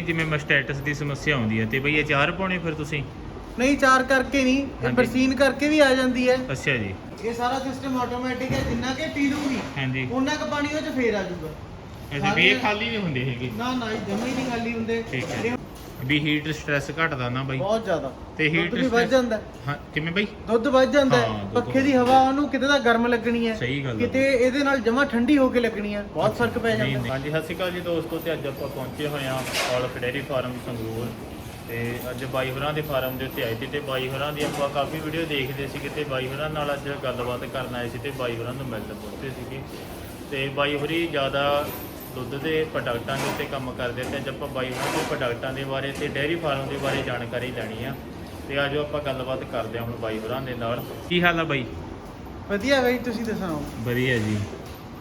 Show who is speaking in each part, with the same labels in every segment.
Speaker 1: ਜਿਵੇਂ ਮਸਟੈਟਸ ਦੀ ਸਮੱਸਿਆ ਆਉਂਦੀ ਹੈ ਤੇ ਬਈ ਇਹ ਚਾਰ ਪਾਉਣੇ ਫਿਰ ਤੁਸੀਂ?
Speaker 2: ਨਹੀਂ ਚਾਰ ਕਰਕੇ ਨਹੀਂ
Speaker 1: ਹਾਂਜੀ।
Speaker 2: ਬਰਸੀਨ ਕਰਕੇ ਵੀ ਆ ਜਾਂਦੀ ਹੈ।
Speaker 1: ਅੱਛਾ ਜੀ।
Speaker 2: ਇਹ ਸਾਰਾ ਸਿਸਟਮ ਆਟੋਮੈਟਿਕ ਹੈ ਜਿੰਨਾ ਕਿ ਪੀ ਲੂਗੀ
Speaker 1: ਹਾਂਜੀ।
Speaker 2: ਉਹਨਾਂ ਕ ਪਾਣੀ ਉਹ ਚ ਫੇਰ ਆ ਜਾਊਗਾ।
Speaker 1: ਅੱਛਾ ਵੀ ਇਹ ਖਾਲੀ ਨਹੀਂ ਹੁੰਦੇ ਹੈਗੇ।
Speaker 2: ਨਾ ਨਾ ਇਹ ਜਮਾ ਹੀ ਨਹੀਂ ਖਾਲੀ ਹੁੰਦੇ।
Speaker 1: ਠੀਕ ਹੈ।
Speaker 2: ਇਹ
Speaker 1: ਵੀ ਹੀਟ ਸਟ੍ਰੈਸ ਘਟਦਾ ਨਾ ਬਈ।
Speaker 2: ਬਹੁਤ ਜ਼ਿਆਦਾ।
Speaker 1: ਤੇ
Speaker 2: ਦੁੱਧ
Speaker 1: heat
Speaker 2: ਵੀ ਵੱਧ ਜਾਂਦਾ। ਹੈ।
Speaker 1: ਕਿਵੇਂ ਬਈ?
Speaker 2: ਦੁੱਧ ਵੱਧ ਜਾਂਦਾ ਹੈ।
Speaker 1: ਹਾਂ, ਦੁੱਧ
Speaker 2: ਪੱਖੇ ਦੀ ਹਵਾ ਉਹਨੂੰ ਕਿਤੇ ਦਾ ਗਰਮ ਲੱਗਣੀ ਹੈ।
Speaker 1: ਸਹੀ ਗੱਲ ਹੈ।
Speaker 2: ਕਿਤੇ ਇਹਦੇ ਨਾਲ ਜਮਾ ਠੰਡੀ ਹੋ ਕੇ ਲੱਗਣੀ ਹੈ। ਬਹੁਤ ਫ਼ਰਕ ਪੈ ਜਾਂਦਾ। ਹੈ।
Speaker 1: ਹਾਂਜੀ ਸਤਿ ਸ਼੍ਰੀ ਅਕਾਲ ਜੀ ਦੋਸਤੋ ਤੇ ਅੱਜ ਆਪਾਂ ਪਹੁੰਚੇ ਹੋਏ ਹਾਂ ਔਲਖ ਡੇਅਰੀ ਫਾਰਮ ਸੰਗਰੂਰ। ਤੇ ਅੱਜ ਬਾਈ ਹੋਰਾਂ ਦੇ ਫਾਰਮ ਦੇ ਉੱਤੇ ਆਏ ਸੀ ਤੇ ਬਾਈ ਹੋਰਾਂ ਦੀ ਆਪਾਂ ਕਾਫੀ ਵੀਡੀਓ ਦੇਖਦੇ ਸੀ ਕਿਤੇ ਬਾਈ ਹੋਰਾਂ ਨਾਲ ਅੱਜ ਗੱਲਬਾਤ ਕਰਨ ਆਏ ਸੀ ਤੇ ਬਾਈ ਹੋਰਾਂ ਨੂੰ ਮਿਲਣ ਪਹੁੰਚੇ ਸੀਗੇ। ਤੇ ਬਾਈ ਹੋਰੀ ਜ਼ਿਆਦਾ ਦੁੱਧ ਦੇ ਪ੍ਰੋਡਕਟਾਂ ਦੇ ਉੱਤੇ ਕੰਮ ਕਰਦੇ ਤੇ ਅੱਜ ਆਪਾਂ ਬਾਈ ਹੋਰਾਂ ਦੇ ਪ੍ਰੋਡਕਟਾਂ ਦੇ ਬਾਰੇ ਤੇ ਡੇਅਰੀ ਫਾਰਮ ਦੇ ਬਾਰੇ ਜਾਣਕਾਰੀ ਲੈਣੀ ਆ। ਤੇ ਆਜੋ ਆਪਾਂ ਗੱਲਬਾਤ ਕਰਦੇ ਹਾਂ ਹੁਣ ਬਾਈ ਹੋਰਾਂ ਦੇ ਨਾਲ। ਕੀ ਹਾਲ ਆ ਬਾਈ?
Speaker 2: ਵਧੀਆ ਬਈ ਤੁਸੀਂ ਦੱਸੋ?
Speaker 1: ਵਧੀਆ ਜੀ।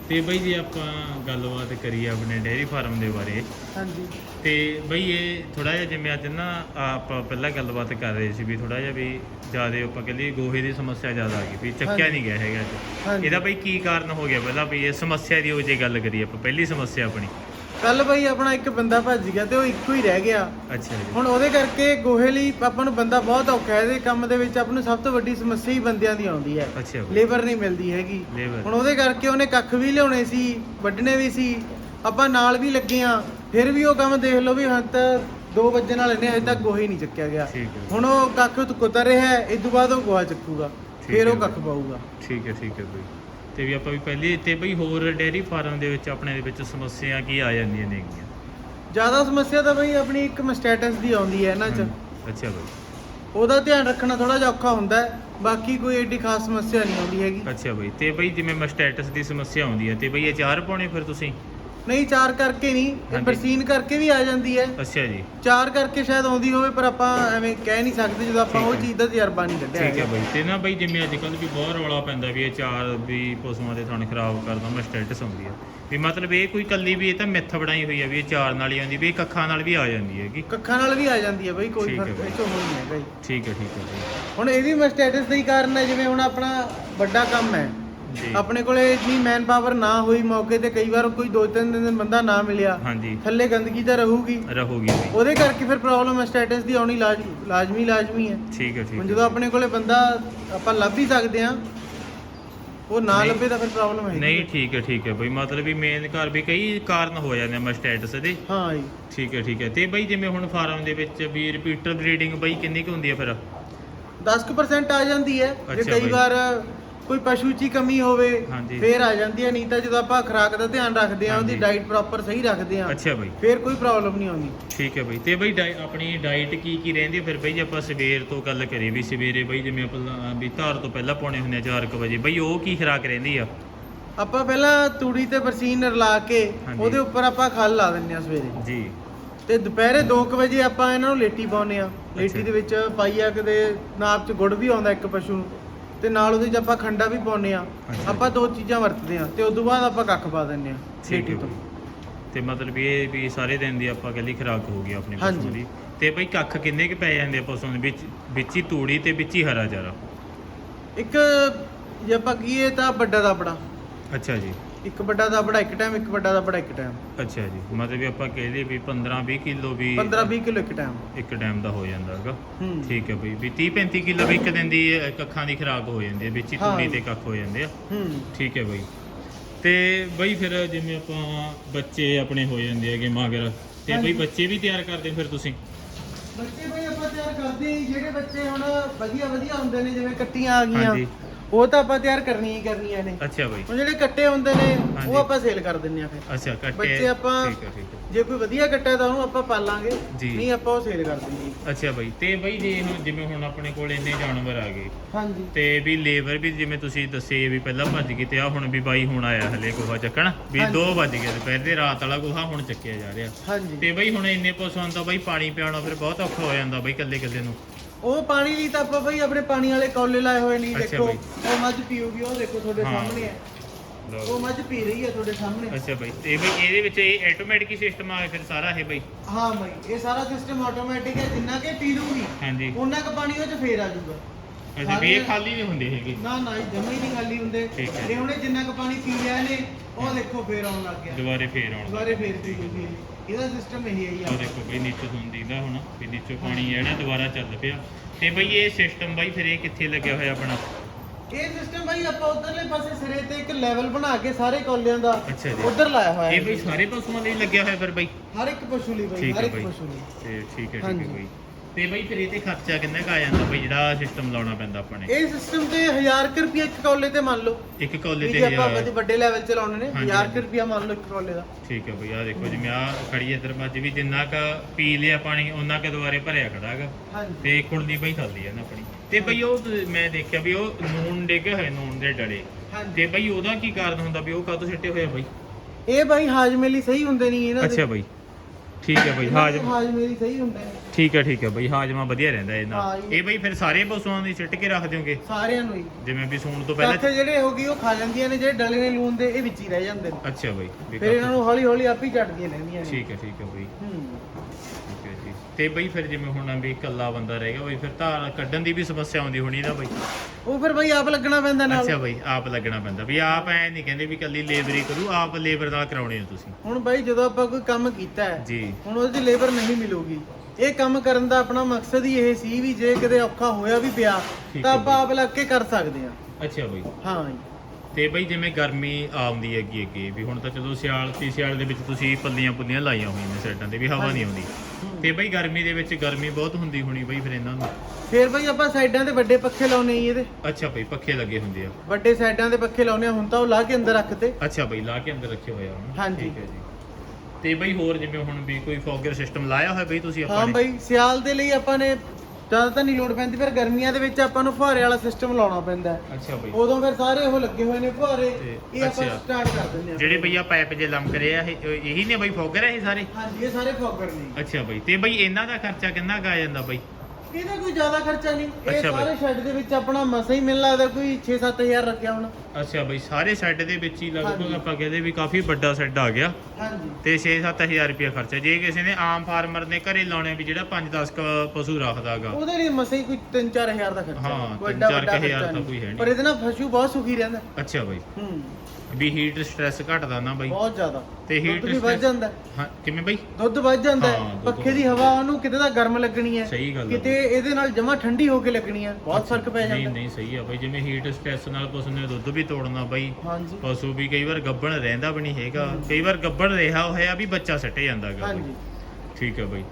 Speaker 1: ਤੇ ਬਈ ਜੇ ਆਪਾਂ ਗੱਲਬਾਤ ਕਰੀਏ ਆਪਣੇ ਡੇਅਰੀ ਫਾਰਮ ਦੇ ਬਾਰੇ
Speaker 2: ਹਾਂਜੀ।
Speaker 1: ਤੇ ਬਈ ਇਹ ਥੋੜਾ ਜਿਹਾ ਜਿਵੇਂ ਅੱਜ ਨਾ ਆਪਾਂ ਪਹਿਲਾਂ ਗੱਲਬਾਤ ਕਰ ਰਹੇ ਸੀ ਵੀ ਥੋੜਾ ਜਿਹਾ ਵੀ ਜ਼ਿਆਦਾ ਆਪਾਂ ਕਹਿੰਦੇ ਗੋਹੇ ਦੀ ਸਮੱਸਿਆ ਜ਼ਿਆਦਾ ਆ ਗਈ ਵੀ ਚੱਕਿਆ। ਨਹੀਂ ਗਿਆ ਹੈਗਾ ਅੱਜ।
Speaker 2: ਹਾਂਜੀ।
Speaker 1: ਇਹਦਾ ਬਈ ਕੀ ਕਾਰਨ ਹੋ ਗਿਆ ਪਹਿਲਾਂ ਵੀ ਇਹ ਸਮੱਸਿਆ ਦੀ ਉਹ ਜੇ ਗੱਲ ਕਰੀਏ ਆਪਾਂ ਪਹਿਲੀ ਸਮੱਸਿਆ ਆਪਣੀ।
Speaker 2: ਕੱਲ ਬਈ ਆਪਣਾ ਇੱਕ ਬੰਦਾ ਭੱਜ ਗਿਆ ਤੇ ਉਹ ਇੱਕੋ ਹੀ ਰਹਿ ਗਿਆ।
Speaker 1: ਅੱਛਾ ਜੀ।
Speaker 2: ਹੁਣ ਉਹਦੇ ਕਰਕੇ ਗੋਹੇ ਲਈ ਆਪਾਂ ਨੂੰ ਬੰਦਾ ਬਹੁਤ ਔਖਾ ਹੈ। ਇਹਦੇ ਕੰਮ ਦੇ ਵਿੱਚ ਆਪਾਂ ਨੂੰ ਸਭ ਤੋਂ ਵੱਡੀ ਸਮੱਸਿਆ ਹੀ ਬੰਦਿਆਂ ਦੀ ਆਉਂਦੀ ਹੈ।
Speaker 1: ਅੱਛਾ ਬਈ
Speaker 2: ਲੇਬਰ ਨਹੀਂ ਮਿਲਦੀ ਹੈਗੀ। ਹੁਣ ਉਹਦੇ ਕਰਕੇ ਉਹਨੇ ਕੱਖ ਵੀ ਲਿਆਉਣੇ ਸੀ ਵੱਢਣੇ ਵੀ ਸੀ ਆਪਾਂ ਨਾਲ ਵੀ ਲੱਗੇ ਆ ਫਿਰ ਵੀ ਉਹ ਕੰਮ ਦੇਖ ਲਓ ਵੀ ਹੁਣ ਤਾਂ 2 ਵਜੇ ਨਾਲ ਇਹਨੇ ਅਜੇ ਤੱਕ ਗੋਹੇ ਨਹੀਂ ਚੱਕਿਆ ਗਿਆ।
Speaker 1: ਠੀਕ ਹੈ।
Speaker 2: ਹੁਣ ਉਹ ਕੱਖ ਤੋਂ ਕੁਤਰ ਰਿਹਾ ਹੈ ਇਸ ਤੋਂ ਬਾਅਦ ਉਹ ਗੋਹਾ ਚੱਕੂਗਾ। ਫਿਰ ਉਹ ਕੱਖ ਪਾਊਗਾ।
Speaker 1: ਠੀਕ ਹੈ ਠੀਕ ਹੈ ਬਈ। ਤੇ ਵੀ ਆਪਾਂ ਵੀ ਪਹਿਲੀ ਤੇ ਬਈ ਹੋਰ ਡੇਅਰੀ ਫਾਰਮ ਦੇ ਵਿੱਚ ਆਪਣੇ ਦੇ ਵਿੱਚ ਸਮੱਸਿਆ ਕੀ ਆ ਜਾਂਦੀਆਂ ਨੇਗੀਆਂ
Speaker 2: ਜ਼ਿਆਦਾ ਸਮੱਸਿਆ ਤਾਂ ਬਈ ਆਪਣੀ ਇੱਕ ਸਟੇਟਸ ਦੀ ਆਉਂਦੀ ਹੈ ਇਹਨਾਂ 'ਚ।
Speaker 1: ਅੱਛਾ ਬਈ।
Speaker 2: ਉਹਦਾ ਧਿਆਨ ਰੱਖਣਾ ਥੋੜਾ ਜਿਹਾ ਔਖਾ ਹੁੰਦਾ ਹੈ ਬਾਕੀ ਕੋਈ ਏਡੀ ਖਾਸ ਸਮੱਸਿਆ ਨਹੀਂ ਆਉਂਦੀ ਹੈਗੀ।
Speaker 1: ਅੱਛਾ ਬਈ ਤੇ ਬਈ ਜਿਵੇਂ ਮਸਟੈਟਸ ਦੀ ਸਮੱਸਿਆ ਆਉਂਦੀ ਹੈ ਤੇ ਬਈ ਇਹ ਚਾਰ ਪਾਉਣੇ ਫਿਰ ਤੁਸੀਂ?
Speaker 2: ਨਹੀਂ ਚਾਰ ਕਰਕੇ ਨਹੀਂ ਇਹ
Speaker 1: ਹਾਂਜੀ।
Speaker 2: ਬਰਸੀਨ ਕਰਕੇ ਵੀ ਆ ਜਾਂਦੀ ਹੈ
Speaker 1: ਅੱਛਾ ਜੀ
Speaker 2: ਚਾਰ ਕਰਕੇ ਸ਼ਾਇਦ ਆਉਂਦੀ ਹੋਵੇ ਪਰ ਆਪਾਂ ਐਵੇਂ ਕਹਿ ਨਹੀਂ ਸਕਦੇ ਜਦੋਂ ਆਪਾਂ
Speaker 1: ਠੀਕ
Speaker 2: ਉਹ
Speaker 1: ਹੈ।
Speaker 2: ਚੀਜ਼ ਦਾ ਤਜਰਬਾ ਨਹੀਂ ਕੱਢਿਆ
Speaker 1: ਠੀਕ ਹੈ
Speaker 2: ਹੈਗਾ।
Speaker 1: ਬਈ ਤੇ ਨਾ ਬਈ ਜਿਵੇਂ ਅੱਜ ਕੱਲ੍ਹ ਵੀ ਬਹੁਤ ਰੌਲਾ ਪੈਂਦਾ ਵੀ ਇਹ ਚਾਰ ਵੀ ਪਸ਼ੂਆਂ ਦੇ ਥਣ ਖਰਾਬ ਕਰਦਾ ਮਸਟੈਟਸ ਆਉਂਦੀ ਆ ਵੀ ਮਤਲਬ ਇਹ ਕੋਈ ਕੱਲੀ ਵੀ ਇਹ ਤਾਂ ਮਿੱਥ ਬਣਾਈ ਹੋਈ ਆ ਵੀ ਇਹ ਚਾਰ ਨਾਲ ਹੀ ਆਉਂਦੀ ਵੀ ਇਹ ਕੱਖਾਂ ਨਾਲ ਵੀ ਆ ਜਾਂਦੀ ਹੈਗੀ
Speaker 2: ਕੱਖਾਂ ਨਾਲ ਵੀ ਆ ਜਾਂਦੀ ਹੈ ਬਈ ਕੋਈ
Speaker 1: ਠੀਕ ਹੈ
Speaker 2: ਫ਼ਰਕ
Speaker 1: ਬਈ।
Speaker 2: ਇਹ 'ਚੋਂ ਨਹੀਂ ਹੈਗਾ ਜੀ
Speaker 1: ਠੀਕ ਹੈ ਠੀਕ ਹੈ
Speaker 2: ਹੁਣ ਇਹ ਵੀ ਸਟੇਟਸ ਦਾ ਹੀ ਕਾਰਨ ਹੈ ਜਿਵੇਂ ਹੁਣ ਆਪਣਾ ਵੱਡਾ ਕੰਮ ਹੈ
Speaker 1: ਜੀ।
Speaker 2: ਆਪਣੇ ਕੋਲੇ ਇਤਨੀ ਮੈਨ ਪਾਵਰ ਨਾ ਹੋਈ ਮੌਕੇ ਤੇ ਕਈ ਵਾਰ ਕੋਈ ਦੋ ਤਿੰਨ ਦਿਨ ਬੰਦਾ ਨਾ ਮਿਲਿਆ।
Speaker 1: ਹਾਂਜੀ।
Speaker 2: ਥੱਲੇ ਗੰਦਗੀ ਤਾਂ ਰਹੂਗੀ।
Speaker 1: ਰਹੂਗੀ ਬਈ
Speaker 2: ਉਹਦੇ ਕਰਕੇ ਫਿਰ ਪ੍ਰੋਬਲਮ ਸਟੇਟਸ ਦੀ ਆਉਣੀ ਲਾਜ਼- ਲਾਜ਼ਮੀ ਲਾਜ਼ਮੀ ਹੈ।
Speaker 1: ਠੀਕ ਹੈ ਠੀਕ
Speaker 2: ਹੁਣ
Speaker 1: ਹੈ।
Speaker 2: ਜਦੋਂ ਆਪਣੇ ਕੋਲੇ ਬੰਦਾ ਆਪਾਂ ਲੱਭ ਹੀ ਸਕਦੇ ਆ ਉਹ ਨਾ
Speaker 1: ਨਹੀਂ-
Speaker 2: ਲੱਭੇ ਤਾਂ ਫਿਰ ਪ੍ਰੋਬਲਮ ਹੈ
Speaker 1: ਨਹੀਂ ਠੀਕ ਹੈ ਠੀਕ ਹੈ। ਬਈ ਮਤਲਬ ਵੀ ਮੇਨ ਘਰ ਵੀ ਕਈ ਕਾਰਨ ਹੋ ਜਾਂਦੇ ਮਸਟੈਟਸ ਦੇ।
Speaker 2: ਹਾਂ ਜੀ।
Speaker 1: ਠੀਕ ਹੈ ਠੀਕ ਹੈ। ਤੇ ਬਈ ਜਿਵੇਂ ਹੁਣ ਫਾਰਮ ਦੇ ਵਿੱਚ ਵੀ ਰਿਪੀਟਰ ਬਰੀਡਿੰਗ ਬਈ ਕਿੰਨੀ ਕੁ ਹੁੰਦੀ ਹੈ ਫਿਰ?
Speaker 2: 10% ਆ ਜਾਂਦੀ ਹੈ। ਜੇ
Speaker 1: ਅੱਛਾ
Speaker 2: ਕਈ
Speaker 1: ਬਾਈ।
Speaker 2: ਵਾਰ ਕੋਈ ਪਸ਼ੂ 'ਚ ਹੀ ਕਮੀ ਹੋਵੇ
Speaker 1: ਹਾਂਜੀ।
Speaker 2: ਫੇਰ ਆ ਜਾਂਦੀ ਹੈ ਨਹੀਂ ਤਾਂ ਜਦੋਂ ਆਪਾਂ ਖੁਰਾਕ ਦਾ ਧਿਆਨ ਰੱਖਦੇ ਆ ਉਹਦੀ
Speaker 1: ਹਾਂਜੀ।
Speaker 2: ਡਾਈਟ ਪ੍ਰੋਪਰ ਸਹੀ ਰੱਖਦੇ ਆ
Speaker 1: ਅੱਛਾ ਬਈ।
Speaker 2: ਫੇਰ ਕੋਈ ਪ੍ਰੋਬਲਮ ਨਹੀਂ ਆਉਂਦੀ।
Speaker 1: ਠੀਕ ਹੈ ਬਈ। ਤੇ ਬਈ ਡਾਈ- ਆਪਣੀ ਡਾਈਟ ਕੀ ਕੀ ਰਹਿੰਦੀ ਹੈ ਫਿਰ ਬਈ ਜੇ ਆਪਾਂ ਸਵੇਰ ਤੋਂ ਗੱਲ ਕਰੀਏ ਵੀ ਸਵੇਰੇ ਬਈ ਜਿਵੇਂ ਆਪਾਂ ਵੀ ਧਾਰ ਤੋਂ ਪਹਿਲਾਂ ਪਾਉਣੇ ਹੁੰਦੇ ਆ 4:00 ਵਜੇ ਬਈ ਉਹ ਕੀ ਖੁਰਾਕ ਰਹਿੰਦੀ ਆ?
Speaker 2: ਆਪਾਂ ਪਹਿਲਾਂ ਤੂੜੀ ਤੇ ਬਰਸੀਨ ਰਲਾ ਕੇ
Speaker 1: ਹਾਂਜੀ।
Speaker 2: ਉਹਦੇ ਉੱਪਰ ਆਪਾਂ ਖਲ ਲਾ ਦਿੰਨੇ ਆ ਸਵੇਰੇ।
Speaker 1: ਜੀ।
Speaker 2: ਤੇ ਦੁਪਹਿਰੇ 2 ਵਜੇ ਆਪਾਂ ਇਹਨਾਂ ਨੂੰ ਲੇਟੀ ਪਾਉਨੇ ਆ। ਲੇਟੀ
Speaker 1: ਅੱਛਾ।
Speaker 2: ਦੇ ਵਿੱਚ ਪਾਈਆ ਕਦੇ ਨਾਪ ਚ ਗੁੜ ਵੀ ਆਉਂਦਾ ਇੱਕ ਪਸ਼ੂ ਨੂੰ। ਤੇ ਨਾਲ ਉਹਦੇ ਚ ਆਪਾਂ ਖੰਡਾ ਵੀ ਪਾਉਨੇ ਆ
Speaker 1: ਅੱਛਾ।
Speaker 2: ਆਪਾਂ ਦੋ ਚੀਜ਼ਾਂ ਵਰਤਦੇ ਆ ਤੇ ਉਸ ਤੋਂ ਬਾਅਦ ਆਪਾਂ ਕੱਖ ਪਾ ਦਿੰਨੇ ਆ
Speaker 1: ਠੀਕ ਹੈ
Speaker 2: ਤੋਂ
Speaker 1: ਤੇ ਮਤਲਬ ਇਹ ਵੀ ਸਾਰੇ ਦਿਨ ਦੀ ਆਪਾਂ ਕਹਿੰਦੀ ਖੁਰਾਕ ਹੋ ਗਈ ਆਪਣੇ
Speaker 2: ਹਾਂਜੀ।
Speaker 1: ਪਸ਼ੂਆਂ ਦੀ। ਤੇ ਬਈ ਕੱਖ ਕਿੰਨੇ ਕੁ ਪੈ ਜਾਂਦੇ ਆ ਪਸ਼ੂਆਂ ਦੇ ਵਿੱਚ? ਵਿੱਚ ਹੀ ਤੂੜੀ ਤੇ ਵਿੱਚ ਹੀ ਹਰਾ ਚਾਰਾ।
Speaker 2: ਇੱਕ ਜੇ ਆਪਾਂ ਕਹੀਏ ਤਾਂ ਵੱਡਾ ਦਾ ਬੜਾ
Speaker 1: ਅੱਛਾ ਜੀ।
Speaker 2: ਇੱਕ ਵੱਡਾ ਦਾ ਬੜਾ ਇੱਕ ਟਾਈਮ ਇੱਕ ਵੱਡਾ ਦਾ ਬੜਾ ਇੱਕ ਟਾਈਮ
Speaker 1: ਅੱਛਾ ਜੀ ਮਤਲਬ ਵੀ ਆਪਾਂ ਕਹਦੇ ਵੀ 15 20 ਕਿਲੋ ਵੀ
Speaker 2: 15 20 ਕਿਲੋ ਇੱਕ ਟਾਈਮ
Speaker 1: ਇੱਕ ਟਾਈਮ ਦਾ ਹੋ ਜਾਂਦਾ ਹੈਗਾ।
Speaker 2: ਹੂੰ।
Speaker 1: ਠੀਕ ਹੈ ਬਈ ਵੀ 30 35 ਕਿਲੋ ਵੀ ਇੱਕ ਦਿਨ ਦੀ ਅ, ਕੱਖਾਂ ਦੀ ਖੁਰਾਕ ਹੋ ਜਾਂਦੀ ਹੈ ਵਿੱਚ ਹੀ
Speaker 2: ਹਾਂ।
Speaker 1: ਤੂੜੀ ਤੇ ਕੱਖ ਹੋ ਜਾਂਦੇ ਆ।
Speaker 2: ਹੂੰ।
Speaker 1: ਠੀਕ ਹੈ ਬਈ। ਤੇ ਬਈ ਫਿਰ ਜਿਵੇਂ ਆਪਾਂ ਬੱਚੇ ਆਪਣੇ ਹੋ ਜਾਂਦੇ ਹੈਗੇ ਮਗਰ ਤੇ ਬਈ
Speaker 2: ਹਾਂਜੀ।
Speaker 1: ਬੱਚੇ ਵੀ ਤਿਆਰ ਕਰਦੇ ਫਿਰ ਤੁਸੀਂ?
Speaker 2: ਬੱਚੇ ਬਈ ਆਪਾਂ ਤਿਆਰ ਕਰਦੇ ਹੀ ਜਿਹੜੇ ਬੱਚੇ ਹੁਣ ਵਧੀਆ ਵਧੀਆ ਹੁੰਦੇ ਨੇ ਜਿਵੇਂ ਕੱਟੀਆਂ ਆ ਗਈਆਂ।
Speaker 1: ਹਾਂਜੀ।
Speaker 2: ਉਹ ਤਾਂ ਆਪਾਂ ਤਿਆਰ ਕਰਨੀਆਂ ਹੀ ਕਰਨੀਆਂ ਨੇ
Speaker 1: ਅੱਛਾ ਬਈ।
Speaker 2: ਹੁਣ ਜਿਹੜੇ ਕੱਟੇ ਹੁੰਦੇ ਨੇ
Speaker 1: ਹਾਂਜੀ।
Speaker 2: ਉਹ ਆਪਾਂ ਸੇਲ ਕਰ ਦਿੰਨੇ ਆ ਫਿਰ।
Speaker 1: ਅੱਛਾ ਕੱਟੇ।
Speaker 2: ਬੱਚੇ ਆਪਾਂ-
Speaker 1: ਠੀਕ ਹੈ ਠੀਕ ਹੈ
Speaker 2: ਜੇ ਕੋਈ ਵਧੀਆ ਕੱਟਾ ਤਾਂ ਉਹਨੂੰ ਆਪਾਂ ਪਾਲਾਂਗੇ
Speaker 1: ਜੀ।
Speaker 2: ਨਹੀਂ ਆਪਾਂ ਉਹ ਸੇਲ ਕਰ ਦਿੰਦੇ
Speaker 1: ਅੱਛਾ ਬਈ ਤੇ ਬਈ ਜੇ ਹੁਣ ਜਿਵੇਂ ਹੁਣ ਆਪਣੇ ਕੋਲ ਇੰਨੇ ਜਾਨਵਰ ਆ ਗਏ
Speaker 2: ਹਾਂਜੀ।
Speaker 1: ਤੇ ਵੀ ਲੇਬਰ ਵੀ ਜਿਵੇਂ ਤੁਸੀਂ ਦੱਸੇ ਵੀ ਪਹਿਲਾਂ ਭੱਜ ਗਈ ਤੇ ਆ ਹੁਣ ਵੀ ਬਾਈ ਹੁਣ ਆਇਆ ਹਲੇ ਗੋਹਾ ਚੱਕਣ ਵੀ
Speaker 2: ਹਾਂਜੀ।
Speaker 1: 2 ਵੱਜ ਗਏ ਦੁਪਹਿਰ ਦੇ ਰਾਤ ਵਾਲਾ ਗੋਹਾ ਹੁਣ ਚੱਕਿਆ ਜਾ ਰਿਹਾ।
Speaker 2: ਹਾਂਜੀ।
Speaker 1: ਤੇ ਬਈ ਹੁਣ ਇੰਨੇ ਪਸ਼ੂਆਂ ਦਾ ਬਈ ਪਾਣੀ ਪਿਆਉਣਾ ਫਿਰ ਬਹੁਤ ਔਖਾ ਹੋ ਜਾਂਦਾ ਬਈ ਕੱਲੇ ਕੱਲੇ ਨੂੰ।
Speaker 2: ਉਹ ਪਾਣੀ ਲਈ ਤਾਂ ਆਪਾਂ ਬਈ ਆਪਣੇ ਪਾਣੀ ਵਾਲੇ ਕੌਲੇ ਲਾਏ ਹੋਏ ਨਹੀਂ
Speaker 1: ਅੱਛਾ
Speaker 2: ਦੇਖੋ। ਉਹ ਮੱਝ ਪੀਊਗੀ ਉਹ ਦੇਖੋ ਤੁਹਾਡੇ
Speaker 1: ਹਾਂ।
Speaker 2: ਸਾਹਮਣੇ ਹੈ। ਉਹ ਮੱਝ ਪੀ ਰਹੀ ਹੈ ਤੁਹਾਡੇ ਸਾਹਮਣੇ।
Speaker 1: ਅੱਛਾ ਬਈ ਤੇ ਬਈ ਇਹਦੇ ਵਿੱਚ ਇਹ ਆਟੋਮੈਟਿਕ ਹੀ ਸਿਸਟਮ ਆ ਗਿਆ ਫਿਰ ਸਾਰਾ ਇਹ ਬਈ?
Speaker 2: ਹਾਂ ਬਈ ਇਹ ਸਾਰਾ ਸਿਸਟਮ ਆਟੋਮੈਟਿਕ ਹੈ ਜਿੰਨਾ ਕਿ ਪੀ ਲੂਗੀ
Speaker 1: ਹਾਂਜੀ।
Speaker 2: ਉਹਨਾਂ ਕ ਪਾਣੀ ਉਹ ਚ ਫੇਰ ਆ ਜਾਊਗਾ।
Speaker 1: ਅੱਛਾ ਵੀ ਇਹ ਖਾਲੀ ਨਹੀਂ ਹੁੰਦੇ ਹੈਗੇ।
Speaker 2: ਨਾ ਨਾ ਇਹ ਜਮਾ ਹੀ ਨਹੀਂ ਖਾਲੀ ਹੁੰਦੇ।
Speaker 1: ਠੀਕ ਹੈ।
Speaker 2: ਜੇ ਉਹਨੇ ਜਿੰਨਾ ਕ ਪਾਣੀ ਪੀ ਲਿਆ ਨੇ ਉਹ ਦੇਖੋ ਫੇਰ ਆਉਣ ਲੱਗ ਗਿਆ।
Speaker 1: ਦੁਬਾਰੇ ਫੇਰ ਆਉਣ
Speaker 2: ਦੁਬਾਰੇ ਫੇਰ ਪੀ ਗਈ ਇਹਦਾ ਸਿਸਟਮ ਇਹੀ ਹੈ ਜੀ।
Speaker 1: ਦੇਖੋ ਬਈ ਨੀਚੇ ਸੁਣ ਦੀਦਾ ਹੁਣ ਵੀ ਨੀਚੇ ਪਾਣੀ ਨਾ ਦੁਬਾਰਾ ਚੱਲ ਪਿਆ ਤੇ ਬਈ ਇਹ ਸਿਸਟਮ ਬਾਈ ਫਿਰ ਇਹ ਕਿੱਥੇ ਲੱਗਿਆ ਹੋਇਆ ਆਪਣਾ
Speaker 2: ਇਹ ਸਿਸਟਮ ਭਾਈ ਆਪਾਂ ਉਧਰਲੇ ਪਾਸੇ ਸਿਰੇ ਤੇ ਇੱਕ ਲੈਵਲ ਬਣਾ ਕੇ ਸਾਰੇ ਕੋਲਿਆਂ ਦਾ
Speaker 1: ਅੱਛਾ ਜੀ।
Speaker 2: ਉਧਰ ਲਾਇਆ ਹੋਇਆ
Speaker 1: ਇਹ ਬਈ ਸਾਰੇ ਪਸ਼ੂਆਂ ਲਈ ਲੱਗਿਆ ਹੋਇਆ ਫਿਰ ਬਈ
Speaker 2: ਹਰ ਇੱਕ ਪਸ਼ੂ ਲਈ
Speaker 1: ਠੀਕ
Speaker 2: ਹਰ ਇੱਕ
Speaker 1: ਬਾਈ।
Speaker 2: ਪਸ਼ੂ ਲਈ
Speaker 1: ਤੇ ਠੀਕ ਹੈ ਠੀਕ। ਹੈ ਬਈ ਤੇ ਬਈ ਫਿਰ ਇਹ ਤੇ ਖਰਚਾ ਕਿੰਨਾ ਕੁ ਆ ਜਾਂਦਾ ਬਈ ਜਿਹੜਾ ਸਿਸਟਮ ਲਾਉਣਾ ਪੈਂਦਾ ਆਪਾਂ ਨੇ?
Speaker 2: ਇਹ ਸਿਸਟਮ ਤੇ 1000 ਰੁਪਏ ਇੱਕ ਕੋਲੇ ਤੇ ਮੰਨ ਲਓ।
Speaker 1: ਇੱਕ ਕੋਲੇ ਤੇ
Speaker 2: ਜੇ ਆਪਾਂ
Speaker 1: ਹਜ਼ਾਰ।
Speaker 2: ਵੱਡੇ ਵੱਡੇ ਲੈਵਲ ਚ ਲਾਉਣੇ ਨੇ
Speaker 1: ਹਾਂਜੀ,
Speaker 2: 1000
Speaker 1: ਹਾਂਜੀ।
Speaker 2: ਰੁਪਏ ਮੰਨ ਲਓ ਇੱਕ ਕੋਲੇ ਦਾ।
Speaker 1: ਠੀਕ ਹੈ ਬਈ ਆ ਦੇਖੋ ਜਿਵੇਂ ਆ ਖੜੀ ਹੈ ਇੱਧਰ ਮੱਝ ਵੀ ਜਿੰਨਾ ਕ ਪੀ ਲਿਆ ਪਾਣੀ ਉਹਨਾਂ ਕ ਦੁਬਾਰੇ ਭਰਿਆ ਖੜਾ ਹੈਗਾ।
Speaker 2: ਹਾਂਜੀ।
Speaker 1: ਤੇ ਬਈ ਖਾਲੀ ਹੈ ਨਾ ਆਪਣੀ। ਤੇ ਬਈ ਉਹ ਮੈਂ ਦੇਖਿਆ ਵੀ ਉਹ ਨੂਨ ਡਿੱਗੇ ਹੋਏ ਨੂਨ ਦੇ ਡਲੇ।
Speaker 2: ਹਾਂਜੀ।
Speaker 1: ਤੇ ਬਈ ਉਹਦਾ ਕੀ ਕਾਰਨ ਹੁੰਦਾ ਵੀ ਉਹ ਕਾਹਤੋਂ ਸਿੱਟੇ ਹੋਏ ਆ ਬਈ?
Speaker 2: ਇਹ ਭਾਈ ਹਾਜ਼ਮੇ ਲਈ ਸਹੀ ਹੁੰਦੇ ਨਹੀਂ ਇਹਨਾਂ ਦੇ।
Speaker 1: ਅੱਛਾ ਬਈ। ਠੀਕ ਹੈ ਬਈ
Speaker 2: ਦੇ
Speaker 1: ਹਾਜਮ
Speaker 2: ਹਾਜ਼ਮੇ ਲਈ ਸਹੀ ਹੁੰਦੇ ਨੇ
Speaker 1: ਠੀਕ ਹੈ ਠੀਕ ਹੈ ਬਈ ਹਾਜਮਾ ਵਧੀਆ ਰਹਿੰਦਾ ਇਹ
Speaker 2: ਹਾਂ,
Speaker 1: ਨਾਲ।
Speaker 2: ਇਹ-
Speaker 1: ਇਹ ਬਈ ਫਿਰ ਸਾਰੇ ਪਸ਼ੂਆਂ ਦੀ ਸਿੱਟ ਕੇ ਰੱਖ ਦਿਓਗੇ?
Speaker 2: ਸਾਰਿਆਂ ਨੂੰ ਹੀ।
Speaker 1: ਜਿਵੇਂ ਵੀ ਸੂਣ ਤੋਂ ਪਹਿਲਾਂ
Speaker 2: ਜਿਹੜੇ ਹੋ ਗਈ ਉਹ ਖਾ ਜਾਂਦੀਆਂ ਨੇ ਜਿਹੜੇ ਡਲੇ ਨੇ ਲੂਣ ਦੇ ਇਹ ਵਿੱਚ ਹੀ ਰਹਿ ਜਾਂਦੇ ਨੇ।
Speaker 1: ਅੱਛਾ ਬਈ ਵੀ
Speaker 2: ਫਿਰ ਇਹਨਾਂ ਨੂੰ ਹੌਲੀ ਹੌਲੀ ਆਪ ਹੀ ਝੜਦੀਆਂ ਰਹਿੰਦੀਆਂ ਨੇ।
Speaker 1: ਠੀਕ ਹੈ ਠੀਕ ਹੈ ਬਈ।
Speaker 2: ਹੂੰ।
Speaker 1: ਤੇ ਬਈ ਫਿਰ ਜਿਵੇਂ ਹੁਣ ਵੀ ਇਕੱਲਾ ਬੰਦਾ ਰਹੇਗਾ ਬਈ ਫਿਰ ਧਾਰ ਕੱਢਣ ਦੀ ਵੀ ਸਮੱਸਿਆ ਆਉਂਦੀ ਹੋਣੀ ਨਾ ਬਈ।
Speaker 2: ਉਹ ਫਿਰ ਭਾਈ ਆਪ ਲੱਗਣਾ ਪੈਂਦਾ ਨਾਲ।
Speaker 1: ਅੱਛਾ ਬਈ ਆਪ ਲੱਗਣਾ ਪੈਂਦਾ। ਵੀ ਆਪ ਐ ਨਹੀਂ ਕਹਿੰਦੇ ਵੀ ਕੱਲੀ ਲੇਬਰ ਹੀ ਕਰੂ ਆਪ ਲੇਬਰ ਨਾਲ ਕਰਾਉਣੇ ਹੋ ਤੁਸੀਂ।
Speaker 2: ਹੁਣ ਭਾਈ ਜਦੋਂ ਆਪਾਂ ਕੋਈ ਕੰਮ ਕੀਤਾ ਹੈ
Speaker 1: ਜੀ।
Speaker 2: ਹੁਣ ਉਹਦੀ ਲੇਬਰ ਨਹੀਂ ਮਿਲੂਗੀ। ਇਹ ਕੰਮ ਕਰਨ ਦਾ ਆਪਣਾ ਮਕਸਦ ਹੀ ਇਹ ਸੀ ਵੀ ਜੇ ਕਿਤੇ ਔਖਾ ਹੋਇਆ ਵੀ ਪਿਆ ਤਾਂ ਆਪਾਂ ਆਪ ਲੱਗ ਕੇ ਕਰ ਸਕਦੇ ਹਾਂ।
Speaker 1: ਅੱਛਾ ਬਈ।
Speaker 2: ਹਾਂ ਜੀ
Speaker 1: ਤੇ ਬਈ ਜਿਵੇਂ ਗਰਮੀ ਆਉਂਦੀ ਹੈਗੀ ਅੱਗੇ ਵੀ ਹੁਣ ਤਾਂ ਚਲੋ ਸਿਆਲ ਤੇ ਸਿਆਲ ਦੇ ਵਿੱਚ ਤੁਸੀਂ ਪੱਲੀਆਂ ਪੁੱਲੀਆਂ ਲਾਈਆਂ ਹੋਈਆਂ ਨੇ ਸਾਈਡਾਂ ਤੇ ਵੀ ਹਵਾ ਨਹੀਂ ਆਉਂਦੀ। ਤੇ ਬਈ ਗਰਮੀ ਦੇ ਵਿੱਚ ਗਰਮੀ ਬਹੁਤ ਹੁੰਦੀ ਹੋਣੀ ਬਈ ਫਿਰ ਇਹਨਾਂ ਨੂੰ।
Speaker 2: ਫਿਰ ਭਾਈ ਆਪਾਂ ਸਾਈਡਾਂ ਤੇ ਵੱਡੇ ਪੱਖੇ ਲਾਉਨੇ ਹੀ ਇਹਦੇ।
Speaker 1: ਅੱਛਾ ਬਈ ਪੱਖੇ ਲੱਗੇ ਹੁੰਦੇ ਆ।
Speaker 2: ਵੱਡੇ ਸਾਈਡਾਂ ਤੇ ਪੱਖੇ ਲਾਉਨੇ ਆ ਹੁਣ ਤਾਂ ਉਹ ਲਾ ਕੇ ਅੰਦਰ ਰੱਖਤੇ
Speaker 1: ਅੱਛਾ ਬਈ ਲਾ ਕੇ ਅੰਦਰ ਰੱਖੇ ਹੋਏ ਆ ਹੁਣ।
Speaker 2: ਹਾਂਜੀ।
Speaker 1: ਠੀਕ ਹੈ ਜੀ। ਤੇ ਬਈ ਹੋਰ ਜਿਵੇਂ ਹੁਣ ਵੀ ਕੋਈ ਫੌਗਰ ਸਿਸਟਮ ਲਾਇਆ ਹੋਇਆ ਬਈ ਤੁਸੀਂ
Speaker 2: ਹਾਂ
Speaker 1: ਆਪਾਂ ਨੇ?
Speaker 2: ਭਾਈ ਸਿਆਲ ਦੇ ਲਈ ਆਪਾਂ ਨੇ ਜ਼ਿਆਦਾ ਤਾਂ ਨਹੀਂ ਲੋੜ ਪੈਂਦੀ ਪਰ ਗਰਮੀਆਂ ਦੇ ਵਿੱਚ ਆਪਾਂ ਨੂੰ ਫੁਹਾਰੇ ਵਾਲਾ ਸਿਸਟਮ ਲਾਉਣਾ ਪੈਂਦਾ ਹੈ।
Speaker 1: ਅੱਛਾ ਬਈ।
Speaker 2: ਉਦੋਂ ਫਿਰ ਸਾਰੇ ਉਹ ਲੱਗੇ ਹੋਏ ਨੇ ਫੁਹਾਰੇ
Speaker 1: ਤੇ
Speaker 2: ਇਹ ਆਪਾਂ
Speaker 1: ਅੱਛਾ।
Speaker 2: ਸਟਾਰਟ ਕਰ ਦਿੰਦੇ ਹਾਂ।
Speaker 1: ਜਿਹੜੇ ਭਈਆ ਪਾਈਪ ਜੇ ਲੰਮਕ ਰਹੇ ਆ ਇਹ ਇਹੀ ਨੇ ਬਈ ਫੌਗਰ ਆ ਇਹ ਸਾਰੇ?
Speaker 2: ਹਾਂਜੀ ਇਹ ਸਾਰੇ ਫੌਗਰ ਨੇ।
Speaker 1: ਅੱਛਾ ਬਈ ਤੇ ਬਈ ਇਹਨਾਂ ਦਾ ਖਰਚਾ ਕਿੰਨਾ ਕੁ ਆ ਜਾਂਦਾ ਬਈ?
Speaker 2: ਇਹਦਾ ਕੋਈ ਜ਼ਿਆਦਾ ਖਰਚਾ ਨਹੀਂ ਇਹ
Speaker 1: ਅੱਛਾ ਬਾਈ।
Speaker 2: ਸਾਰੇ ਸ਼ੈੱਡ ਦੇ ਵਿੱਚ ਆਪਣਾ ਮਸਾ ਹੀ ਮਿਲ ਲੱਗਦਾ ਕੋਈ 6-7000 ਰੱਖਿਆ ਹੁਣ
Speaker 1: ਅੱਛਾ ਬਈ ਸਾਰੇ ਸੈੱਟ ਦੇ ਵਿੱਚ ਹੀ ਲਗਭਗ
Speaker 2: ਹਾਂਜੀ।
Speaker 1: ਆਪਾਂ ਕਹਿੰਦੇ ਵੀ ਕਾਫੀ ਵੱਡਾ ਸੈੱਟ ਆ ਗਿਆ
Speaker 2: ਹਾਂਜੀ
Speaker 1: ਤੇ 6-7000 ਰੁਪਏ ਖਰਚਾ ਜੇ ਕਿਸੇ ਨੇ ਆਮ ਫਾਰਮਰ ਨੇ ਘਰੇ ਲਾਉਣੇ ਵੀ ਜਿਹੜਾ 5-10 ਪਸ਼ੂ ਰੱਖਦਾਗਾ
Speaker 2: ਉਹਦੇ ਲਈ ਮਸਾ ਹੀ ਕੋਈ 3-4000 ਦਾ ਖਰਚਾ
Speaker 1: ਹਾਂ। ਤਿੰਨ
Speaker 2: ਐਡਾ
Speaker 1: ਚਾਰ
Speaker 2: ਵੱਡਾ
Speaker 1: ਹਜ਼ਾਰ
Speaker 2: ਖਰਚਾ
Speaker 1: ਤਾਂ
Speaker 2: ਨਹੀਂ।
Speaker 1: ਕੋਈ ਹੈ ਨਹੀਂ।
Speaker 2: ਪਰ ਇਹਦੇ ਨਾਲ ਪਸ਼ੂ ਬਹੁਤ ਸੁਖੀ ਰਹਿੰਦਾ
Speaker 1: ਅੱਛਾ ਬਈ
Speaker 2: ਹੂੰ
Speaker 1: ਵੀ ਹੀਟ ਸਟ੍ਰੈਸ ਘਟਦਾ ਨਾ ਬਈ।
Speaker 2: ਬਹੁਤ ਜ਼ਿਆਦਾ।
Speaker 1: ਤੇ
Speaker 2: ਦੁੱਧ ਵੀ ਵੱਧ ਜਾਂਦਾ। ਹੈ।
Speaker 1: ਹਾਂ ਕਿਵੇਂ ਬਈ?
Speaker 2: ਦੁੱਧ ਵੱਧ ਜਾਂਦਾ ਹੈ।
Speaker 1: ਹਾਂ, ਦੁੱਧ
Speaker 2: ਪੱਖੇ ਦੀ ਹਵਾ ਉਹਨੂੰ ਕਿਤੇ ਤਾਂ ਗਰਮ ਲੱਗਣੀ ਹੈ।
Speaker 1: ਸਹੀ ਗੱਲ ਆ
Speaker 2: ਕਿਤੇ ਇਹਦੇ ਨਾਲ ਜਮਾ ਠੰਡੀ ਹੋ ਕੇ ਲੱਗਣੀ ਹੈ ਬਹੁਤ ਫ਼ਰਕ ਪੈ
Speaker 1: ਨਹੀਂ
Speaker 2: ਜਾਂਦਾ। ਹੈ।
Speaker 1: ਨਹੀਂ ਸਹੀ ਆ ਬਈ। ਜਿਵੇਂ ਹੀਟ ਸਟ੍ਰੈਸ ਨਾਲ ਪਸ਼ੂ ਨੇ ਦੁੱਧ ਵੀ ਤੋੜਨਾ ਬਈ।
Speaker 2: ਹਾਂਜੀ।
Speaker 1: ਪਸ਼ੂ ਵੀ ਕਈ ਵਾਰ ਗੱਬਣ ਰਹਿੰਦਾ ਵੀ ਨਹੀਂ ਹੈਗਾ। ਕਈ ਵਾਰ ਗੱਬਣ ਰਿਹਾ ਹੋਇਆ ਵੀ ਬੱਚਾ ਸੱਟੇ ਜਾਂਦਾਗਾ
Speaker 2: ਹਾਂਜੀ।
Speaker 1: ਠੀਕ ਹੈ ਬਈ।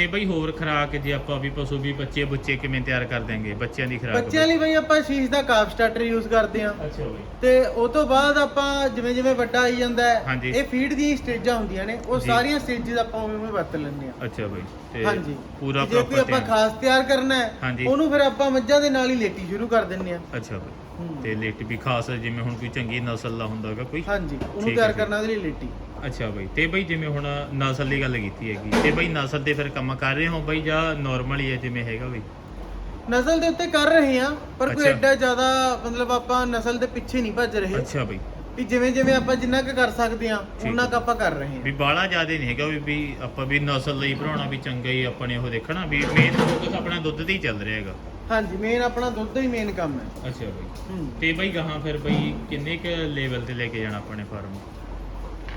Speaker 1: ਤੇ ਬਈ ਹੋਰ ਖਰਾਕ ਜੇ ਆਪਾਂ ਵੀ ਪਸ਼ੂ ਵੀ ਬੱਚੇ ਬੁੱਚੇ ਕਿਵੇਂ ਤਿਆਰ ਕਰ ਦਾਂਗੇ ਬੱਚਿਆਂ ਦੀ ਖਰਾਕ
Speaker 2: ਬੱਚਿਆਂ ਲਈ ਬਈ ਆਪਾਂ ਸ਼ੀਸ਼ ਦਾ ਕਾਫ ਸਟਾਰਟਰ ਯੂਜ਼ ਕਰਦੇ
Speaker 1: ਅੱਛਾ ਬਈ।
Speaker 2: ਤੇ ਉਹ ਤੋਂ ਬਾਅਦ ਆਪਾਂ ਜਿਵੇਂ ਜਿਵੇਂ ਵੱਡਾ ਆਈ ਜਾਂਦਾ ਹੈ
Speaker 1: ਹਾਂਜੀ।
Speaker 2: ਇਹ ਫੀਡ ਦੀਆਂ ਸਟੇਜਾਂ ਹੁੰਦੀਆਂ ਨੇ ਉਹ
Speaker 1: ਜੀ।
Speaker 2: ਸਾਰੀਆਂ ਸਟੇਜਸ ਆਪਾਂ ਉਵੇਂ ਉਵੇਂ ਵਰਤ ਲੈਂਦੇ ਹਾਂ।
Speaker 1: ਅੱਛਾ ਬਈ। ਤੇ
Speaker 2: ਹਾਂਜੀ।
Speaker 1: ਪੂਰਾ
Speaker 2: ਜੇ ਕੋਈ
Speaker 1: ਪ੍ਰੋਪਰ
Speaker 2: ਆਪਾਂ ਖਾਸ ਤਿਆਰ ਕਰਨਾ ਹੈ। ਉਹਨੂੰ ਫਿਰ ਆਪਾਂ ਮੱਝਾਂ ਦੇ ਨਾਲ ਹੀ ਲੇਟੀ ਸ਼ੁਰੂ ਕਰ ਦਿੰਦੇ ਹਾਂ।
Speaker 1: ਅੱਛਾ ਬਈ।
Speaker 2: ਹੂੰ।
Speaker 1: ਤੇ ਲੇਟ ਵੀ ਖਾਸ ਜਿਵੇਂ ਹੁਣ ਕੋਈ ਚੰਗੀ ਨਸਲ ਦਾ ਹੁੰਦਾਗਾ ਕੋਈ।
Speaker 2: ਹਾਂਜੀ। ਉਹਨੂੰ
Speaker 1: ਠੀਕ ਹੈ
Speaker 2: ਤਿਆਰ
Speaker 1: ਜੀ।
Speaker 2: ਕਰਨਾ ਉਹਦੇ ਲਈ ਲੇਟੀ।
Speaker 1: ਅੱਛਾ ਬਈ ਤੇ ਬਈ ਜਿਵੇਂ ਹੁਣ ਨਸਲ ਦੀ ਗੱਲ ਕੀਤੀ ਹੈਗੀ ਤੇ ਬਈ ਨਸਲ ਦੇ ਫਿਰ ਕੰਮ ਕਰ ਰਹੇ ਹੋ ਬਈ ਜਾਂ ਨਾਰਮਲ ਹੀ ਹੈ ਜਿਵੇਂ ਹੈਗਾ ਬਈ?
Speaker 2: ਨਸਲ ਦੇ ਉੱਤੇ ਕਰ ਰਹੇ ਹਾਂ ਪਰ ਕੋਈ
Speaker 1: ਅੱਛਾ।
Speaker 2: ਐਡਾ ਜ਼ਿਆਦਾ ਮਤਲਬ ਆਪਾਂ ਨਸਲ ਦੇ ਪਿੱਛੇ ਨਹੀਂ ਭੱਜ ਰਹੇ।
Speaker 1: ਅੱਛਾ ਬਈ।
Speaker 2: ਵੀ ਜਿਵੇਂ ਜਿਵੇਂ ਆਪਾਂ ਜਿੰਨਾ ਕੁ ਕਰ ਸਕਦੇ ਹਾਂ
Speaker 1: ਠੀਕ।
Speaker 2: ਕੁ ਆਪਾਂ ਕਰ ਰਹੇ
Speaker 1: ਵੀ ਬਾਲਾ ਜ਼ਿਆਦਾ ਨਹੀਂ ਹੈਗਾ ਵੀ ਵੀ ਆਪਾਂ ਵੀ ਨਸਲ ਲਈ ਭਰਾਉਣਾ ਵੀ ਚੰਗਾ ਹੀ ਆਪਣੇ ਉਹ ਦੇਖਣਾ ਵੀ ਮੇਨ ਫੋਕਸ ਆਪਣਾ ਦੁੱਧ ਤੇ ਹੀ ਚੱਲ ਰਿਹਾ ਹੈਗਾ।
Speaker 2: ਹਾਂਜੀ ਮੇਨ ਆਪਣਾ ਦੁੱਧ ਹੀ ਮੇਨ ਕੰਮ ਹੈ।
Speaker 1: ਅੱਛਾ ਬਈ।
Speaker 2: ਹੂੰ।
Speaker 1: ਤੇ ਬਈ ਗਾਹਾਂ ਫਿਰ ਬਈ ਕਿੰਨੇ ਕ ਲੈਵਲ ਤੇ ਲੈ ਕੇ ਜਾਣਾ ਆਪਣੇ ਫਾਰਮ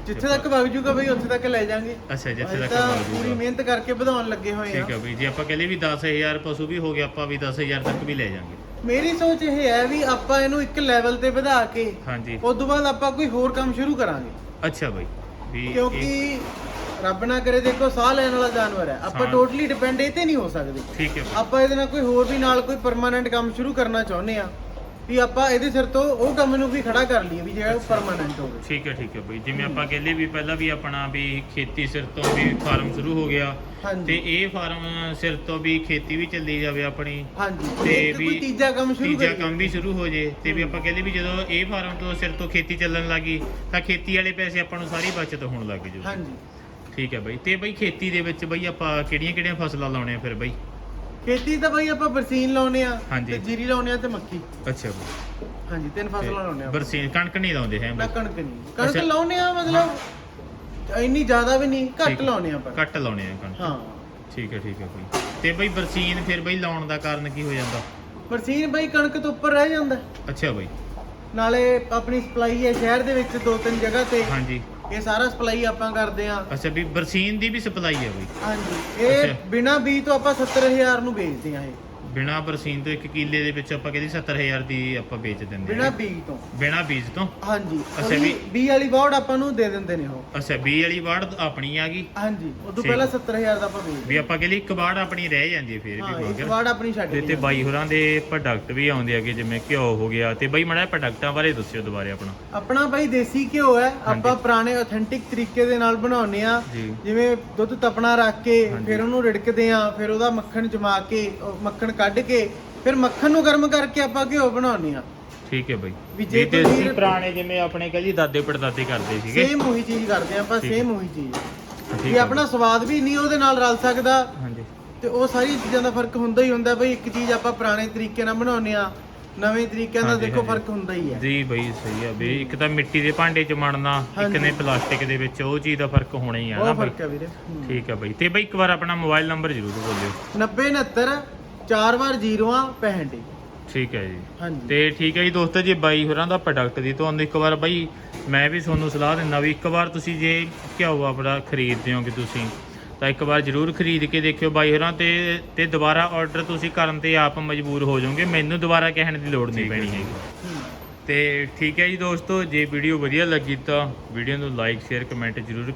Speaker 2: ਜਿੱਥੇ ਤੱਕ ਵਗ ਜੂਗਾ ਬਈ ਉੱਥੇ ਤੱਕ ਲੈ ਜਾਾਂਗੇ।
Speaker 1: ਅੱਛਾ ਜਿੱਥੇ ਤੱਕ
Speaker 2: ਪੂਰੀ। ਮਿਹਨਤ ਕਰਕੇ ਵਧਾਉਣ ਲੱਗੇ ਹੋਏ
Speaker 1: ਠੀਕ
Speaker 2: ਆ
Speaker 1: ਬਈ ਜੇ ਆਪਾਂ ਕਹਿੰਦੇ ਵੀ 10000 ਪਸ਼ੂ ਵੀ ਹੋ ਗਿਆ ਆਪਾਂ ਵੀ 10000 ਤੱਕ ਵੀ ਲੈ ਜਾਾਂਗੇ।
Speaker 2: ਮੇਰੀ ਸੋਚ ਇਹ ਹੈ ਵੀ ਆਪਾਂ ਇਹਨੂੰ ਇੱਕ ਲੈਵਲ ਤੇ ਵਧਾ ਕੇ
Speaker 1: ਹਾਂਜੀ।
Speaker 2: ਉਸ ਤੋਂ ਬਾਅਦ ਆਪਾਂ ਕੋਈ ਹੋਰ ਕੰਮ ਸ਼ੁਰੂ ਕਰਾਂਗੇ।
Speaker 1: ਅੱਛਾ ਬਈ ਵੀ
Speaker 2: ਕਿਉਂਕਿ ਰੱਬ ਨਾ ਕਰੇ ਦੇਖੋ ਸਾਹ ਲੈਣ ਵਾਲਾ ਜਾਨਵਰ ਹੈ। ਆਪਾਂ। ਟੋਟਲੀ ਡਿਪੈਂਡ ਇਹ ਤੇ ਨਹੀਂ ਹੋ ਸਕਦੇ।
Speaker 1: ਠੀਕ ਹੈ
Speaker 2: ਆਪਾਂ ਇਹਦੇ ਨਾਲ ਕੋਈ ਹੋਰ ਵੀ ਨਾਲ ਕੋਈ ਪਰਮਾਨੈਂਟ ਕੰਮ ਸ਼ੁਰੂ ਕਰਨਾ ਚਾਹੁੰਦੇ ਆ ਵੀ ਆਪਾਂ ਇਹਦੇ ਸਿਰ ਤੋਂ ਉਹ ਕੰਮ ਨੂੰ ਵੀ ਖੜਾ ਕਰ ਲਈਏ ਵੀ ਜਿਹੜਾ ਪਰਮਾਨੈਂਟ ਹੋਵੇ।
Speaker 1: ਠੀਕ ਹੈ ਠੀਕ ਹੈ ਬਈ। ਜਿਵੇਂ ਆਪਾਂ ਕਹਿੰਦੇ ਵੀ ਪਹਿਲਾਂ ਵੀ ਆਪਣਾ ਵੀ ਖੇਤੀ ਸਿਰ ਤੋਂ ਵੀ ਫਾਰਮ ਸ਼ੁਰੂ ਹੋ ਗਿਆ ਤੇ ਇਹ ਫਾਰਮ ਸਿਰ ਤੋਂ ਵੀ ਖੇਤੀ ਵੀ ਚੱਲੀ ਜਾਵੇ ਆਪਣੀ
Speaker 2: ਹਾਂਜੀ।
Speaker 1: ਤੇ ਵੀ
Speaker 2: ਤੀਜਾ ਕੰਮ ਸ਼ੁਰੂ
Speaker 1: ਤੀਜਾ
Speaker 2: ਕਰੀਏ।
Speaker 1: ਕੰਮ ਵੀ ਸ਼ੁਰੂ ਹੋ ਜੇ ਤੇ ਵੀ ਆਪਾਂ ਕਹਿੰਦੇ ਵੀ ਜਦੋਂ ਇਹ ਫਾਰਮ ਤੋਂ ਸਿਰ ਤੋਂ ਖੇਤੀ ਚੱਲਣ ਲੱਗੀ ਤਾਂ ਖੇਤੀ ਵਾਲੇ ਪੈਸੇ ਆਪਾਂ ਨੂੰ ਸਾਰੀ ਬਚਤ ਹੋਣ ਲੱਗ ਜੂ
Speaker 2: ਹਾਂਜੀ।
Speaker 1: ਠੀਕ ਹੈ ਬਈ। ਤੇ ਬਈ ਖੇਤੀ ਦੇ ਵਿੱਚ ਬਈ ਆਪਾਂ ਕਿਹੜੀਆਂ ਕਿਹੜੀਆਂ ਫਸਲਾਂ ਲਾਉਣੇ ਆ ਫਿਰ ਬਈ?
Speaker 2: ਖੇਤੀ ਤਾਂ ਬਈ ਆਪਾਂ ਬਰਸੀਨ ਲਾਉਨੇ ਆ
Speaker 1: ਹਾਂਜੀ।
Speaker 2: ਤੇ ਜੀਰੀ ਲਾਉਨੇ ਆ ਤੇ ਮੱਕੀ।
Speaker 1: ਅੱਛਾ। ਬਈ
Speaker 2: ਹਾਂਜੀ ਤਿੰਨ ਫਸਲਾਂ ਲਾਉਨੇ ਆ
Speaker 1: ਬਰਸੀਨ ਕਣਕ ਨਹੀਂ ਲਾਉਂਦੇ ਹੈ
Speaker 2: ਨਾ ਕਣਕ ਨਹੀਂ। ਕਣਕ
Speaker 1: ਅੱਛਾ।
Speaker 2: ਲਾਉਨੇ ਆ ਮਤਲਬ ਇੰਨੀ ਜ਼ਿਆਦਾ ਵੀ ਨਹੀਂ ਘੱਟ। ਲਾਉਨੇ ਆ ਪਰ
Speaker 1: ਘੱਟ ਲਾਉਣੇ ਆ ਕਣਕ।
Speaker 2: ਹਾਂ।
Speaker 1: ਠੀਕ ਹੈ ਠੀਕ ਹੈ ਬਈ। ਤੇ ਬਈ ਬਰਸੀਨ ਫਿਰ ਬਈ ਲਾਉਣ ਦਾ ਕਾਰਨ ਕੀ ਹੋ ਜਾਂਦਾ?
Speaker 2: ਬਰਸੀਨ ਬਈ ਕਣਕ ਤੋਂ ਉੱਪਰ ਰਹਿ ਜਾਂਦਾ।
Speaker 1: ਅੱਛਾ ਬਈ।
Speaker 2: ਨਾਲੇ ਆਪਣੀ ਸਪਲਾਈ ਹੈ ਸ਼ਹਿਰ ਦੇ ਵਿੱਚ ਦੋ ਤਿੰਨ ਜਗ੍ਹਾ ਤੇ।
Speaker 1: ਹਾਂਜੀ।
Speaker 2: ਇਹ ਸਾਰਾ ਸਪਲਾਈ ਆਪਾਂ ਕਰਦੇ ਆ।
Speaker 1: ਅੱਛਾ ਵੀ ਬਰਸੀਨ ਦੀ ਵੀ ਸਪਲਾਈ ਹੈ ਬਈ।
Speaker 2: ਹਾਂਜੀ। ਇਹ
Speaker 1: ਅੱਛਾ।
Speaker 2: ਬਿਨਾ ਬੀ ਤੋਂ ਆਪਾਂ 70000 ਨੂੰ ਵੇਚਦੇ ਆ ਇਹ।
Speaker 1: ਬਿਨਾ ਬਰਸੀਨ ਤੋਂ ਇੱਕ ਕਿੱਲੇ ਦੇ ਵਿੱਚ ਆਪਾਂ ਕਹਿੰਦੇ 70000 ਦੀ ਆਪਾਂ ਵੇਚ ਦਿੰਦੇ
Speaker 2: ਬਿਨਾ
Speaker 1: ਹਾਂ
Speaker 2: ਬੀ ਤੋਂ।
Speaker 1: ਬਿਨਾ ਬੀਜ ਤੋਂ?
Speaker 2: ਹਾਂਜੀ।
Speaker 1: ਅੱਛਾ, ਵੀ-
Speaker 2: ਬੀ ਵਾਲੀ ਬੌੜ ਆਪਾਂ ਨੂੰ ਦੇ ਦਿੰਦੇ ਨੇ ਉਹ।
Speaker 1: ਅੱਛਾ 20 ਵਾਲੀ ਵਾੜ ਆਪਣੀ ਆ ਗਈ।
Speaker 2: ਹਾਂਜੀ ਉਦੋਂ
Speaker 1: ਠੀਕ।
Speaker 2: ਪਹਿਲਾਂ 70000 ਦਾ ਆਪਾਂ
Speaker 1: ਵੀ
Speaker 2: ਵੇਚਦੇ
Speaker 1: ਆਪਾਂ ਕਹਿੰਦੇ ਇੱਕ ਵਾੜ ਆਪਣੀ ਰਹਿ ਜਾਂਦੀ ਹੈ ਫਿਰ
Speaker 2: ਹਾਂ
Speaker 1: ਵੀ ਮਗਰ।
Speaker 2: ਵਾੜ ਆਪਣੀ ਛੱਡ
Speaker 1: ਤੇ ਤੇ ਬਾਈ ਹੋਰਾਂ ਦੇ ਪ੍ਰੋਡਕਟ ਵੀ ਆਉਂਦੇ ਆਗੇ ਜਿਵੇਂ ਘਿਓ ਹੋ ਗਿਆ। ਤੇ ਬਾਈ ਮੜਾ ਪ੍ਰੋਡਕਟਾਂ ਬਾਰੇ ਦੱਸਿਓ ਦੁਬਾਰੇ ਆਪਣਾ।
Speaker 2: ਆਪਣਾ ਬਾਈ ਦੇਸੀ ਘਿਓ ਹੈ। ਆਪਾਂ ਪੁਰਾਣੇ ਆਥੈਂਟਿਕ ਤਰੀਕੇ ਦੇ ਨਾਲ ਬਣਾਉਂਦੇ ਆ
Speaker 1: ਜੀ।
Speaker 2: ਜਿਵੇਂ ਦੁੱਧ ਤਪਣਾ ਰੱਖ ਕੇ
Speaker 1: ਹਾਂਜੀ।
Speaker 2: ਫਿਰ ਉਹਨੂੰ ਰਿੜਕਦੇ ਆ ਫਿਰ ਉਹਦਾ ਮੱਖਣ ਜਮਾ ਕੇ ਉਹ ਮੱਖਣ ਕੱਢ ਕੇ ਫਿਰ ਮੱਖਣ ਨੂੰ ਗਰਮ ਕਰਕੇ ਆਪਾਂ ਘਿਓ ਬਣਾਉਂਦੇ ਆ
Speaker 1: ਠੀਕ ਹੈ ਬਾਈ।
Speaker 2: ਵੀ ਜੇ
Speaker 1: ਵੀ ਤੇ
Speaker 2: ਕੋਈ
Speaker 1: ਅਸੀਂ
Speaker 2: ਵੀਰ-
Speaker 1: ਪੁਰਾਣੇ ਜਿਵੇਂ ਆਪਣੇ ਕਹ ਜੀ ਦਾਦੇ ਪੜਦਾਦੇ ਕਰਦੇ ਸੀਗੇ।
Speaker 2: ਸੇਮ ਉਹੀ ਚੀਜ਼ ਕਰਦੇ ਆ ਆਪਾਂ
Speaker 1: ਠੀਕ ਹੈ।
Speaker 2: ਸੇਮ ਉਹੀ ਚੀਜ਼। ਵੀ
Speaker 1: ਹੈ।
Speaker 2: ਆਪਣਾ ਸਵਾਦ ਵੀ ਨਹੀਂ ਉਹਦੇ ਨਾਲ ਰਲ ਸਕਦਾ
Speaker 1: ਹਾਂਜੀ।
Speaker 2: ਤੇ ਉਹ ਸਾਰੀ ਚੀਜ਼ਾਂ ਦਾ ਫ਼ਰਕ ਹੁੰਦਾ ਹੀ ਹੁੰਦਾ ਬਈ ਇੱਕ ਚੀਜ਼ ਆਪਾਂ ਪੁਰਾਣੇ ਤਰੀਕੇ ਨਾਲ ਬਣਾਉਂਦੇ ਆ ਨਵੇਂ ਤਰੀਕਿਆਂ ਦਾ
Speaker 1: ਹਾਂਜੀ,
Speaker 2: ਦੇਖੋ
Speaker 1: ਹਾਂਜੀ।
Speaker 2: ਫ਼ਰਕ ਹੁੰਦਾ ਹੀ ਹੈ।
Speaker 1: ਜੀ ਬਈ ਸਹੀ ਆ ਵੀ ਇੱਕ ਤਾਂ ਮਿੱਟੀ ਦੇ ਭਾਂਡੇ 'ਚ ਮੜਨਾ ਇੱਕ
Speaker 2: ਹਾਂਜੀ।
Speaker 1: ਨੇ ਪਲਾਸਟਿਕ ਦੇ ਵਿੱਚ ਉਹ ਚੀਜ਼ ਦਾ ਫ਼ਰਕ ਹੋਣਾ ਹੀ ਆ ਨਾ
Speaker 2: ਉਹ
Speaker 1: ਬਈ।
Speaker 2: ਫ਼ਰਕ ਹੈ ਵੀਰੇ। ਹੂੰ।
Speaker 1: ਠੀਕ ਹੈ ਬਈ ਤੇ ਬਈ ਇੱਕ ਵਾਰ ਆਪਣਾ ਮੋਬਾਈਲ ਨੰਬਰ ਜ਼ਰੂਰ ਬੋਲਿਓ।
Speaker 2: 90 69 4 ਵਾਰ 0 65
Speaker 1: ਠੀਕ ਹੈ ਜੀ।
Speaker 2: ਹਾਂਜੀ।
Speaker 1: ਤੇ ਠੀਕ ਹੈ ਜੀ ਦੋਸਤੋ ਜੀ ਬਾਈ ਹੋਰਾਂ ਦਾ ਪ੍ਰੋਡਕਟ ਦੀ ਤੁਹਾਨੂੰ ਇੱਕ ਵਾਰ ਬਾਈ ਮੈਂ ਵੀ ਤੁਹਾਨੂੰ ਸਲਾਹ ਦਿੰਦਾ ਵੀ ਇੱਕ ਵਾਰ ਤੁਸੀਂ ਜੇ ਘਿਓ ਆਪਣਾ ਖਰੀਦਦੇ ਹੋਗੇ ਤੁਸੀਂ ਤਾਂ ਇੱਕ ਵਾਰ ਜ਼ਰੂਰ ਖਰੀਦ ਕੇ ਦੇਖਿਓ ਬਾਈ ਹੋਰਾਂ ਤੇ ਤੇ ਦੁਬਾਰਾ ਆਰਡਰ ਤੁਸੀਂ ਕਰਨ ਤੇ ਆਪ ਮਜਬੂਰ ਹੋ ਜਾਓਗੇ। ਮੈਨੂੰ ਦੁਬਾਰਾ ਕਹਿਣ ਦੀ ਲੋੜ ਨਹੀਂ ਪੈਣੀ। ਹੈਗੀ
Speaker 2: ਹੂੰ।
Speaker 1: ਤੇ ਠੀਕ ਹੈ ਜੀ ਦੋਸਤੋ ਜੇ ਵੀਡੀਓ ਵਧੀਆ ਲੱਗੀ ਤਾਂ ਵੀਡੀਓ ਨੂੰ ਲਾਈਕ ਸ਼ੇਅਰ ਕਮੈਂਟ ਜ਼ਰੂਰ